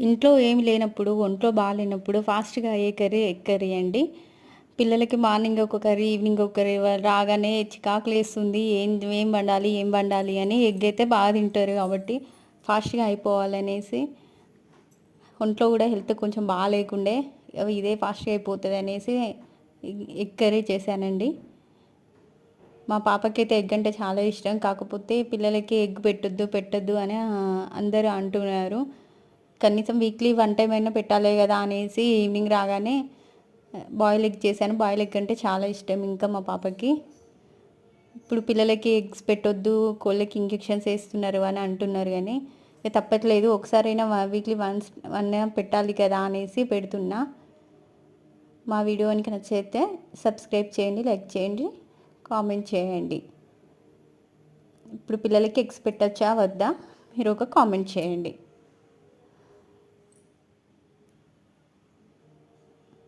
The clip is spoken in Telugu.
ఇంట్లో ఏమి లేనప్పుడు ఒంట్లో బాగాలేనప్పుడు ఫాస్ట్గా అయ్యే కర్రీ ఎగ్ కర్రీ అండి? పిల్లలకి మార్నింగ్ ఒక కర్రీ ఈవినింగ్ ఒక కర్రీ రాగానే చికాకులు వేస్తుంది. ఏం ఏం వండాలి ఏం వండాలి అని ఎగ్ అయితే బాగా తింటారు కాబట్టి ఫాస్ట్గా అయిపోవాలనేసి ఒంట్లో కూడా హెల్త్ కొంచెం బాగాలేకుండే ఇదే ఫాస్ట్గా అయిపోతుంది అనేసి ఎగ్ కర్రీ చేశానండి. మా పాపకైతే ఎగ్ అంటే చాలా ఇష్టం. కాకపోతే పిల్లలకి ఎగ్ పెట్టొద్దు పెట్టొద్దు అని అందరూ అంటున్నారు. కనీసం వీక్లీ వన్ టైం అయినా పెట్టాలి కదా అనేసి ఈవినింగ్ రాగానే బాయిల్ ఎగ్ చేశాను. బాయిల్ ఎగ్ అంటే చాలా ఇష్టం ఇంకా మా పాపకి. ఇప్పుడు పిల్లలకి ఎగ్స్ పెట్టొద్దు కోళ్ళకి ఇంజెక్షన్స్ వేస్తున్నారు అని అంటున్నారు కానీ ఇక తప్పట్లేదు. ఒకసారైనా వీక్లీ వన్స్ వన్ పెట్టాలి కదా అనేసి పెడుతున్నా. మా వీడియోనికి నచ్చితే సబ్స్క్రైబ్ చేయండి లైక్ చేయండి కామెంట్ చేయండి. ఇప్పుడు పిల్లలకి ఎగ్స్ పెట్టచ్చా? వద్దా? మీరు ఒక కామెంట్ చేయండి.